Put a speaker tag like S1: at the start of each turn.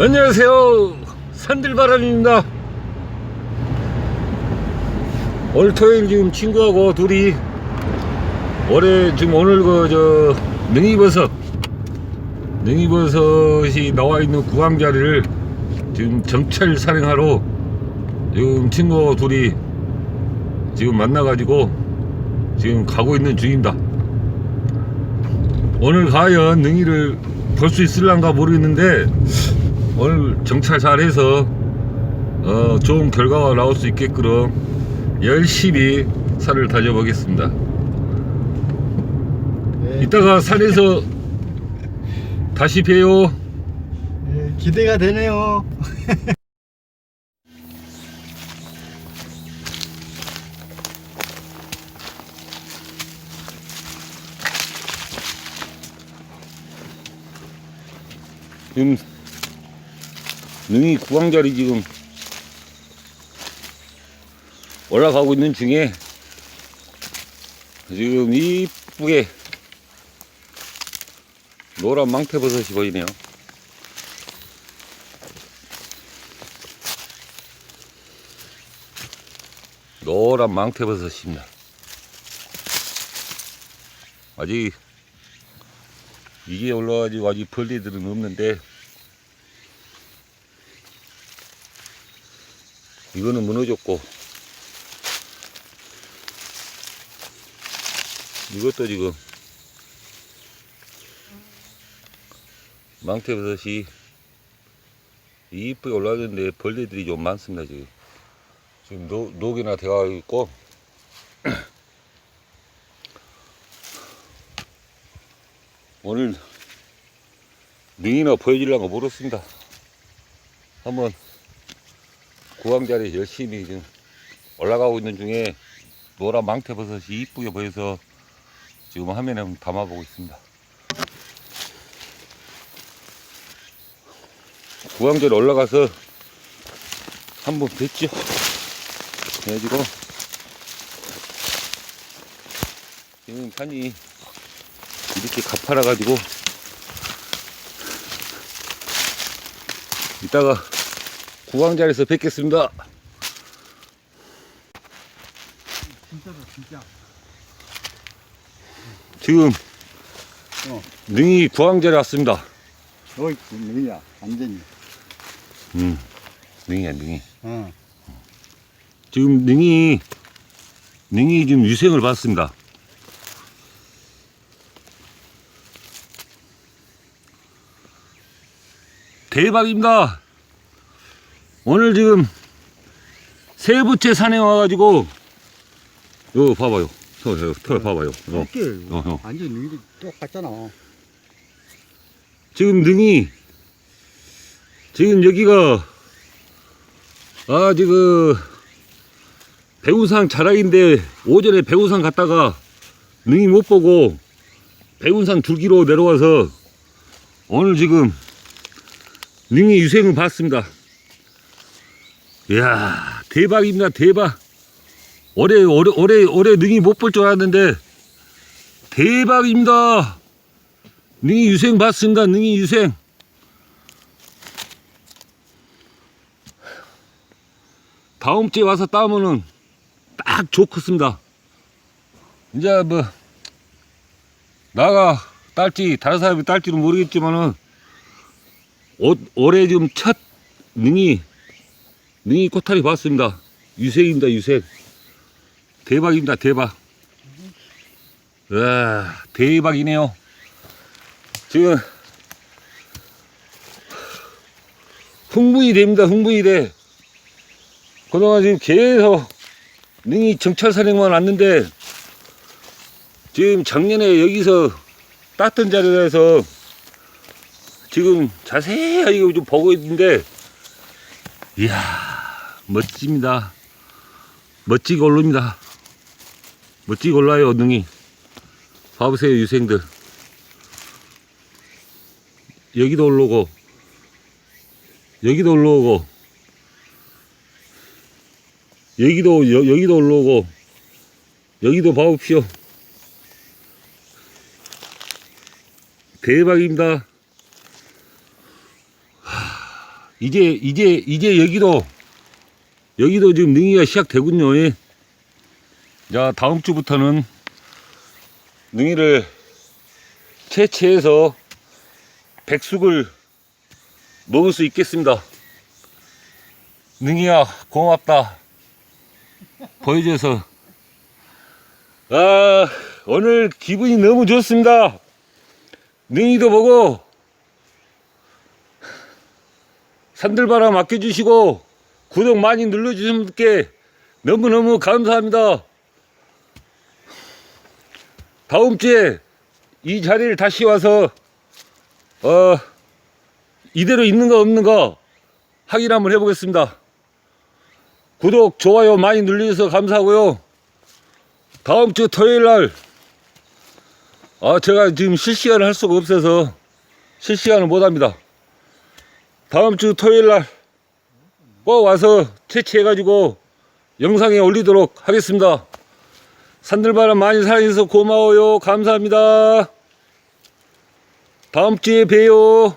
S1: 안녕하세요. 산들바람입니다. 오늘 토요일 지금 친구하고 둘이 올해 지금 오늘 그 저 능이버섯 능이버섯이 나와 있는 구강자리를 지금 정찰 산행하러 지금 친구 둘이 지금 만나가지고 지금 가고 있는 중입니다. 오늘 과연 능이를 볼 수 있을란가 모르겠는데 오늘 정찰 잘해서 어, 좋은 결과가 나올 수 있게끔 열심히 산을 다져보겠습니다.
S2: 네,
S1: 이따가 산에서 다시 봬요.
S2: 네, 기대가 되네요.
S1: 지금 능이 구강자리 지금 올라가고 있는 중에 지금 이쁘게 노란 망태버섯이 보이네요. 노란 망태버섯입니다. 아직 이게 올라가지고 아직 벌레들은 없는데 이거는 무너졌고 이것도 지금 망태버섯이 이쁘게 올라가는데 벌레들이 좀 많습니다 지금. 지금 녹, 녹이나 되어 있고. 오늘 능이나 보여주려고 모르겠습니다. 한번 구강자리 열심히 지금 올라가고 있는 중에 노란 망태버섯이 이쁘게 보여서 지금 화면에 담아보고 있습니다. 구강자리 올라가서 한번 뵀죠. 그래가지고 지금 산이 이렇게 가파라가지고 이따가 구강자리에서 뵙겠습니다.
S2: 진짜로 진짜.
S1: 지금
S2: 어.
S1: 능이 구강자리 왔습니다.
S2: 어이 뭐야 완전히.
S1: 음, 능이야 능이.
S2: 어.
S1: 지금 능이 능이 지금 유생을 받습니다. 대박입니다. 오늘 지금 세 번째 산에 와가지고 요 봐봐요. 저, 저, 저 봐봐요. 어.
S2: 이렇게
S1: 어, 어.
S2: 완전 눈이 똑같잖아.
S1: 지금 능이 지금 여기가 아 지금 배우상 자락인데 오전에 배우상 갔다가 능이 못 보고 배우산 줄기로 내려와서 오늘 지금 능이 유생을 봤습니다. 이야 대박입니다 대박 올해 올해 올해 올해 능이 못 볼 줄 알았는데 대박입니다. 능이 유생 봤습니다. 능이 유생. 다음 주에 와서 따면은 딱 좋겠습니다. 이제 뭐 나가 딸지 다른 사람이 딸지는 모르겠지만은 올- 올해 지금 첫 능이 능이 코타리 봤습니다. 유생입니다. 유생. 대박입니다. 대박. 와 대박이네요. 지금 흥분이 됩니다. 흥분이 돼. 그동안 지금 계속 능이 정찰 사령만 왔는데 지금 작년에 여기서 땄던 자리에서 지금 자세하게 좀 보고 있는데 이야 멋집니다. 멋지게 올릅니다. 멋지게 올라요 능이. 봐보세요 유생들. 여기도 올라오고 여기도 올라오고 여기도 여, 여기도 올라오고 여기도 봐봅시오 대박입니다 하, 이제 이제 이제 여기도 여기도 지금 능이가 시작되군요. 예. 자 다음 주부터는 능이를 채취해서 백숙을 먹을 수 있겠습니다. 능이야 고맙다. 보여줘서 아 오늘 기분이 너무 좋습니다. 능이도 보고 산들바람 아껴주시고 구독 많이 눌러주신 분께 너무너무 감사합니다. 다음 주에 이 자리를 다시 와서 어 이대로 있는가 없는가 확인 한번 해보겠습니다. 구독 좋아요 많이 눌러주셔서 감사하고요. 다음 주 토요일 날 아, 제가 지금 실시간을 할 수가 없어서 실시간을 못 합니다. 다음 주 토요일 날 꼭 와서 채취해가지고 영상에 올리도록 하겠습니다. 산들바람 많이 사랑해주셔서 고마워요. 감사합니다. 다음 주에 봬요.